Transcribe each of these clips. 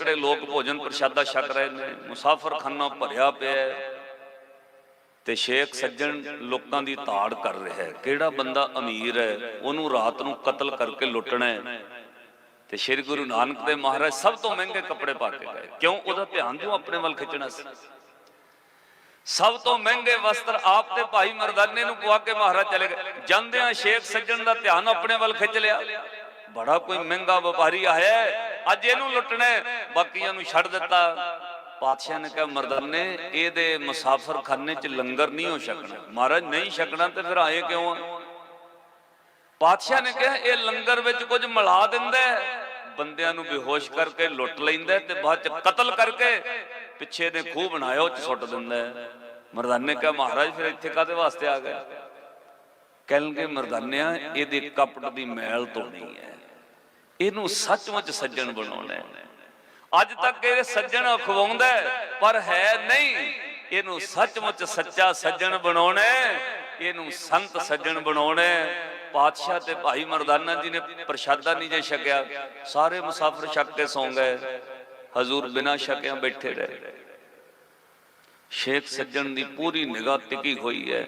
ਸੈਂਕੜੇ ਲੋਕ ਭੋਜਨ ਪ੍ਰਸ਼ਾਦਾ ਛਕ ਰਹੇ ਨੇ, ਮੁਸਾਫਰਖਾਨਾ ਭਰਿਆ ਪਿਆ ਹੈ ਤੇ ਸ਼ੇਖ ਸੱਜਣ ਲੋਕਾਂ ਦੀ ਤਾੜ ਕਰ ਰਿਹਾ ਹੈ। ਕਿਹੜਾ ਬੰਦਾ ਅਮੀਰ ਹੈ, ਉਹਨੂੰ ਰਾਤ ਨੂੰ ਕਤਲ ਕਰਕੇ ਲੁੱਟਣਾ ਹੈ। ਤੇ ਸ੍ਰੀ ਗੁਰੂ ਨਾਨਕ ਦੇਵ ਮਹਾਰਾਜ ਸਭ ਤੋਂ ਮਹਿੰਗੇ ਕੱਪੜੇ ਪਾ ਕੇ ਗਏ। ਕਿਉਂ? ਉਹਦਾ ਧਿਆਨ ਕਿਉਂ ਆਪਣੇ ਵੱਲ ਖਿੱਚਣਾ ਸੀ। ਸਭ ਤੋਂ ਮਹਿੰਗੇ ਵਸਤਰ ਆਪ ਤੇ ਭਾਈ ਮਰਦਾਨੇ ਨੂੰ ਪਵਾ ਕੇ ਮਹਾਰਾਜ ਚਲੇ ਗਏ। ਜਾਂਦਿਆਂ ਸ਼ੇਖ ਸੱਜਣ ਦਾ ਧਿਆਨ ਆਪਣੇ ਵੱਲ ਖਿੱਚ ਲਿਆ। ਬੜਾ ਕੋਈ ਮਹਿੰਗਾ ਵਪਾਰੀ ਆਇਆ ਅੱਜ ਇਹਨੂੰ ਲੁੱਟਣਾ ਬਾਕੀਆਂ ਨੂੰ ਛੱਡ ਦਿੱਤਾ। ਪਾਤਸ਼ਾਹ ਨੇ ਕਿਹਾ ਮਰਦਾਨੇ ਇਹਦੇ ਮੁਸਾਫਰ ਖਾਨੇ 'ਚ ਲੰਗਰ ਨਹੀਂ ਹੋ ਸਕਣਾ ਮਹਾਰਾਜ, ਨਹੀਂ ਛਕਣਾ ਤੇ ਫਿਰ ਆਏ ਕਿਉਂ ਆ? ਪਾਤਸ਼ਾਹ ਨੇ ਕਿਹਾ, ਇਹ ਲੰਗਰ ਵਿੱਚ ਕੁਝ ਮਿਲਾ ਦਿੰਦਾ ਬੰਦਿਆਂ ਨੂੰ ਬੇਹੋਸ਼ ਕਰਕੇ ਲੁੱਟ ਲੈਂਦਾ ਤੇ ਬਾਅਦ ਚ ਕਤਲ ਕਰਕੇ ਪਿੱਛੇ ਦੇ ਖੂਹ ਬਣਾਇਆ, ਉਹ ਚ ਸੁੱਟ ਦਿੰਦਾ ਮਰਦਾਨੇ ਕਿਹਾ, ਮਹਾਰਾਜ, ਫਿਰ ਇੱਥੇ ਕਾਦੇ ਵਾਸਤੇ ਆ ਗਏ? ਕਹਿਣਗੇ, ਮਰਦਾਨਿਆਂ, ਇਹਦੇ ਕਪਟ ਦੀ ਮੈਲ ਧੋਣੀ ਹੈ। ਇਹਨੂੰ ਸੱਚਮੁੱਚ ਸੱਜਣ ਬਣਾਉਣਾ ਹੈ। ਅੱਜ ਤੱਕ ਇਹ ਸੱਜਣ ਖਵਾਉਂਦਾ ਪਰ ਹੈ ਨਹੀਂ। ਇਹਨੂੰ ਸੱਚਮੁੱਚ ਸੱਚਾ ਸੱਜਣ ਬਣਾਉਣਾ ਇਹਨੂੰ ਸੰਤ ਸੱਜਣ ਬਣਾਉਣਾ ਪਾਤਸ਼ਾਹ ਤੇ ਭਾਈ ਮਰਦਾਨਾ ਜੀ ਨੇ ਪ੍ਰਸ਼ਾਦਾ ਨਹੀਂ ਜੇ ਛਕਿਆ। ਸਾਰੇ ਮੁਸਾਫਰ ਛਕ ਕੇ ਸੌਂ ਗਏ। ਹਜ਼ੂਰ ਬਿਨਾਂ ਛਕਿਆਂ ਬੈਠੇ ਰਹੇ। ਸ਼ੇਖ ਸੱਜਣ ਦੀ ਪੂਰੀ ਨਿਗਾਹ ਟਿਕੀ ਹੋਈ ਹੈ।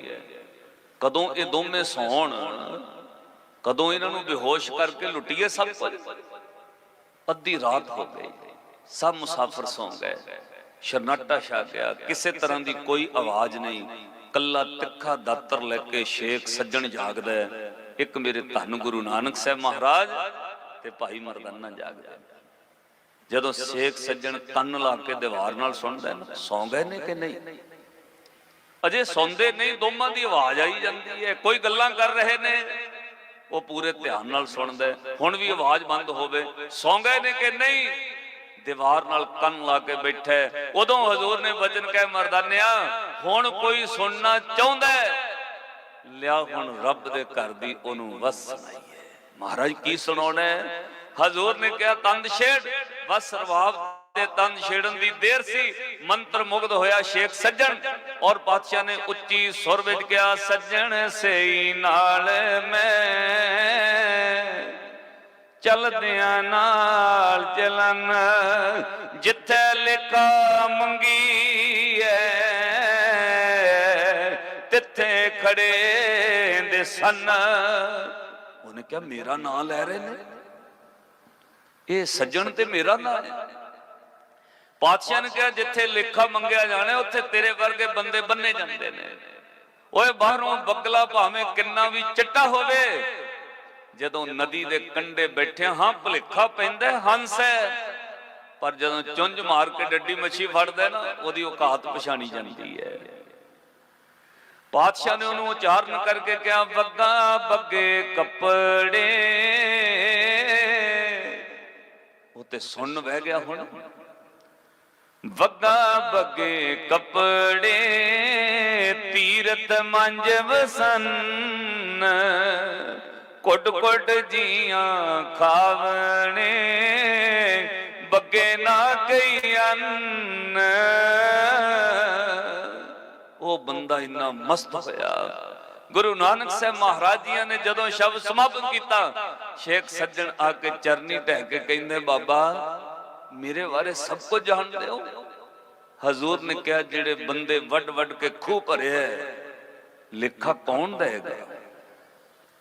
ਕਦੋਂ ਇਹ ਦੋਵੇਂ ਸੌਣ ਕਦੋਂ ਇਹਨਾਂ ਨੂੰ ਬੇਹੋਸ਼ ਕਰਕੇ ਲੁੱਟੀਏ ਸਭ ਕੁਝ? ਅੱਧੀ ਰਾਤ ਹੋ ਗਈ। ਸਭ ਮੁਸਾਫਰ ਸੌਂ ਗਏ। ਸ਼ਰਨਾਟਾ ਛਾ ਗਿਆ। ਕਿਸੇ ਤਰ੍ਹਾਂ ਦੀ ਕੋਈ ਆਵਾਜ਼ ਨਹੀਂ। ਕੱਲਾ ਤਿੱਖਾ ਦਾਤਰ ਲੈ ਕੇ ਸ਼ੇਖ ਸੱਜਣ ਜਾਗਦਾ ਇੱਕ ਮੇਰੇ ਧੰਨ ਗੁਰੂ ਨਾਨਕ ਸਾਹਿਬ ਮਹਾਰਾਜ ਤੇ ਭਾਈ ਮਰਦਾਨਾ ਜਾਗਦਾ ਜਦੋਂ ਸ਼ੇਖ ਸੱਜਣ ਕੰਨ ਲਾ ਕੇ ਦੀਵਾਰ ਨਾਲ ਸੁਣਦਾ ਨਾ, ਸੌਂ ਗਏ ਨੇ ਕਿ ਨਹੀਂ? ਅਜੇ ਸੌਂਦੇ ਨਹੀਂ, ਦੋਵਾਂ ਦੀ ਆਵਾਜ਼ ਆਈ ਜਾਂਦੀ ਹੈ। ਕੋਈ ਗੱਲਾਂ ਕਰ ਰਹੇ ਨੇ? ਉਹ ਪੂਰੇ ਧਿਆਨ ਨਾਲ ਸੁਣਦਾ। ਹੁਣ ਵੀ ਆਵਾਜ਼ ਬੰਦ ਹੋਵੇ। ਸੌਂ ਗਏ ਨੇ ਕਿ ਨਹੀਂ। ਦੀਵਾਰ ਨਾਲ ਕੰਨ ਲਾ ਕੇ ਬੈਠਾ। ਉਦੋਂ ਹਜ਼ੂਰ ਨੇ ਵਚਨ ਕਹਿ ਮਰਦਾਨਿਆ ਹੁਣ ਕੋਈ ਸੁਣਨਾ ਚਾਹੁੰਦਾ। ਲਿਆ ਹੁਣ ਰੱਬ ਦੇ ਘਰ ਦੀ ਉਹਨੂੰ ਵਸ ਸੁਣਾਈਏ ਮਹਾਰਾਜ ਕੀ ਸੁਣਾਉਣਾ ਹੈ? ਹਜ਼ੂਰ ਨੇ ਕਿਹਾ ਤੰਦ ਛੇੜ ਬਸ ਰਵਾਬ ਤੇ ਤੰਦ ਛੇੜਨ ਦੀ ਦੇਰ ਸੀ। ਮੰਤਰ ਮੁਗਧ ਹੋਇਆ ਸ਼ੇਖ ਸੱਜਣ ਔਰ ਪਾਤਸ਼ਾਹ ਨੇ ਉੱਚੀ ਸੁਰ ਵਿੱਚ ਕਿਹਾ, ਸੱਜਣ ਸਈ ਨਾਲ ਮੈਂ ਚਲਦਿਆਂ ਨਾਲ ਚਲਨ ਜਿੱਥੇ ਲਿਖਾ ਮੰਗੀ ਐ, ਤਿੱਥੇ ਖੜੇ ਦੇ ਸਨ। ਉਹਨੇ ਕਿਹਾ, ਮੇਰਾ ਨਾਂ ਲੈ ਰਹੇ ਨੇ? ਇਹ ਸੱਜਣ ਤੇ ਮੇਰਾ ਨਾਂ ਹੈ? ਪਾਤਸ਼ਾਹ ਨੇ ਕਿਹਾ, ਜਿੱਥੇ ਲੇਖਾ ਮੰਗਿਆ ਜਾਣਾ, ਉੱਥੇ ਤੇਰੇ ਵਰਗੇ ਬੰਦੇ ਬੰਨੇ ਜਾਂਦੇ ਨੇ। ਓਏ ਬਾਹਰੋਂ ਬੱਗਲਾ ਭਾਵੇਂ ਕਿੰਨਾ ਵੀ ਚਿੱਟਾ ਹੋਵੇ, ਜਦੋਂ ਨਦੀ ਦੇ ਕੰਢੇ ਬੈਠੇ ਹਾਂ, ਭੁਲੇਖਾ ਪੈਂਦਾ ਹੰਸ ਹੈ। ਪਰ ਜਦੋਂ ਚੁੰਝ ਮਾਰ ਕੇ ਡੱਡੀ ਮੱਛੀ ਫੜਦਾ ਨਾ, ਉਹਦੀ ਔਕਾਤ ਪਛਾਣੀ ਜਾਂਦੀ ਹੈ। ਪਾਤਸ਼ਾਹ ਨੇ ਉਹਨੂੰ ਉਚਾਰਨ ਕਰਕੇ ਕਿਹਾ ਬੱਗਾ ਬੱਗੇ ਕੱਪੜੇ। ਉਹ ਤੇ ਸੁਣ ਬਹਿ ਗਿਆ ਹੁਣ। ਵੱਗਾ ਬੱਗੇ ਕਪੜੇ ਤੀਰਤ ਮੰਜ ਵਸਨ, ਕੁੱਟ ਕੁੱਟ ਜੀਆਂ ਖਾਵਣੇ ਬੱਗੇ ਨਾ ਕਈ ਅੰਨ। ਉਹ ਬੰਦਾ ਇੰਨਾ ਮਸਤ ਹੋਇਆ। ਗੁਰੂ ਨਾਨਕ ਸਾਹਿਬ ਮਹਾਰਾਜ ਜੀਆਂ ਨੇ ਜਦੋਂ ਸ਼ਬਦ ਸਮਾਪਤ ਕੀਤਾ, ਸ਼ੇਖ ਸੱਜਣ ਆ ਕੇ ਚਰਨੀ ਢਹਿ ਕੇ ਕਹਿੰਦੇ, ਬਾਬਾ ਮੇਰੇ ਬਾਰੇ ਸਭ ਕੁਝ ਜਾਣਦੇ ਹੋ? ਹਜ਼ੂਰ ਨੇ ਕਿਹਾ ਜਿਹੜੇ ਬੰਦੇ ਵੱਡ ਵੱਡ ਕੇ ਖੂਹ ਭਰਿਆ ਹੈ, ਲੇਖਾ ਕੌਣ ਦੇਗਾ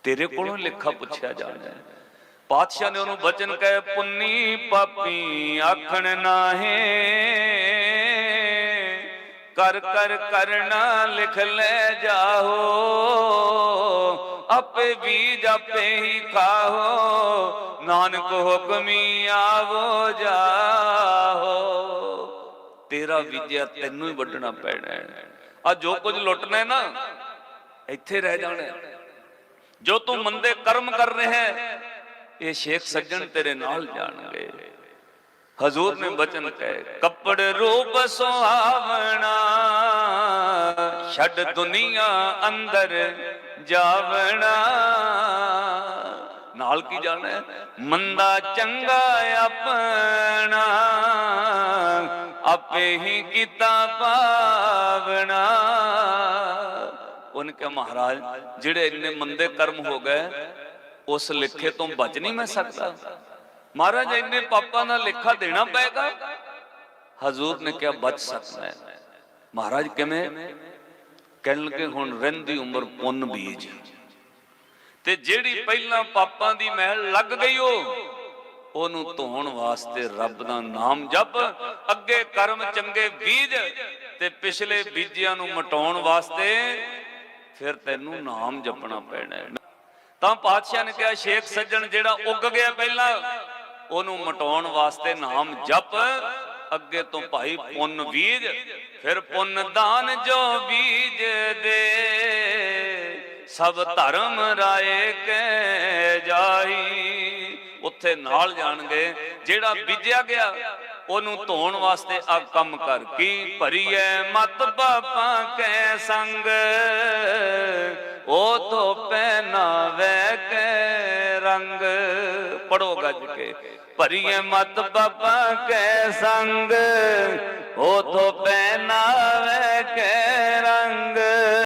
ਤੇਰੇ ਕੋਲੋਂ ਲੇਖਾ ਪੁੱਛਿਆ ਜਾਣਾ ਪਾਤਸ਼ਾਹ ਨੇ ਉਹਨੂੰ ਬਚਨ ਕਹੇ ਪੁੰਨੀ ਪਾਪੀ ਆਖਣ ਨਾਹੇ ਕਰ ਕਰ ਕਰਨਾ ਲਿਖ ਲੈ ਜਾਓ ਆਪੇ ਬੀਜ ਆਪੇ ਹੀ ਖਾਓ ਨਾਨਕ ਹੁਕਮੀ ਆਵੋ ਜਾਓ ਤੇਰਾ ਵਿਦਿਆ ਤੈਨੂੰ ਹੀ ਵੱਢਣਾ ਪੈਣਾ ਹੈ। ਆ ਜੋ ਕੁਝ ਲੁੱਟਣਾ ਹੈ ਨਾ, ਇੱਥੇ ਰਹਿ ਜਾਣਾ ਜੋ ਤੂੰ ਮੰਦੇ ਕਰਮ ਕਰ ਰਿਹਾ ਹੈ, ਇਹ ਸ਼ੇਖ ਸੱਜਣ ਤੇਰੇ ਨਾਲ ਜਾਣਗੇ। ਹਜ਼ੂਰ ਨੇ ਬਚਨ ਕਹੇ, ਕੱਪੜ ਰੂਪ ਸੁਹਾਵਣਾ, ਛੱਡ ਦੁਨੀਆ ਅੰਦਰ ਜਾਵਣਾ। ਨਾਲ ਕੀ ਜਾਣਾ? ਮੰਦਾ ਚੰਗਾ ਆਪਣਾ, ਆਪੇ ਹੀ ਕੀਤਾ ਪਾਵਣਾ। ਉਹਨੇ ਕਿਹਾ, ਮਹਾਰਾਜ, ਜਿਹੜੇ ਇੰਨੇ ਮੰਦੇ ਕਰਮ ਹੋ ਗਏ, ਉਸ ਲਿਖੇ ਤੋਂ ਬਚ ਨਹੀਂ ਮੈਂ ਸਕਦਾ। ਮਹਾਰਾਜ, ਇੰਨੇ ਪਾਪਾਂ ਦਾ ਲੇਖਾ ਦੇਣਾ ਪਏਗਾ? ਹਜ਼ੂਰ ਨੇ ਕਿਹਾ, ਬਚ ਸਕਦਾ ਹੈ। ਮਹਾਰਾਜ ਕਿਵੇਂ? ਕਹਿਣ ਲੱਗੇ, ਹੁਣ ਰਹਿੰਦੀ ਉਮਰ ਪੁੰਨ ਬੀਜ। ਤੇ ਜਿਹੜੀ ਪਹਿਲਾਂ ਪਾਪਾਂ ਦੀ ਮਹਿਲ ਲੱਗ ਗਈ ਉਹ ਉਹਨੂੰ ਧੋਣ ਵਾਸਤੇ ਰੱਬ ਦਾ ਨਾਮ ਜਪ, ਅੱਗੇ ਕਰਮ ਚੰਗੇ ਬੀਜ ਤੇ ਪਿਛਲੇ ਬੀਜਿਆਂ ਨੂੰ ਮਟਾਉਣ ਵਾਸਤੇ ਫਿਰ ਤੈਨੂੰ ਨਾਮ ਜਪਣਾ ਪੈਣਾ ਤਾਂ ਪਾਤਸ਼ਾਹ ਨੇ ਕਿਹਾ, ਸ਼ੇਖ ਸੱਜਣ ਜਿਹੜਾ ਉੱਗ ਗਿਆ ਪਹਿਲਾਂ, ਉਹਨੂੰ ਮਟਾਉਣ ਵਾਸਤੇ ਨਾਮ ਜਪ, ਅੱਗੇ ਤੋਂ ਭਾਈ ਪੁੰਨ ਬੀਜ, ਫਿਰ ਪੁੰਨ ਦਾਨ ਜੋ ਬੀਜ ਦੇ ਸਭ ਧਰਮ ਰਾਏ ਕੇ ਜਾਈ। ਉੱਥੇ ਨਾਲ ਜਾਣਗੇ, ਜਿਹੜਾ ਬੀਜਿਆ ਗਿਆ, ਉਹਨੂੰ ਧੋਣ ਵਾਸਤੇ ਆ ਕੰਮ ਕਰ। ਕੀ ਭਰੀਏ ਮਤ ਬਾਪਾਂ ਕੈ ਸੰਗ ਉਹ ਤੋਂ ਪਹਿਨਾਵੇ ਕੇ ਰੰਗ। ਪੜੋ ਗੱਜ ਕੇ ਭਰੀਏ ਮਤ ਬਾਪਾਂ ਕੈ ਸੰਗ ਉਹ ਤੋਂ ਪਹਿਨਾਵੇ ਕੇ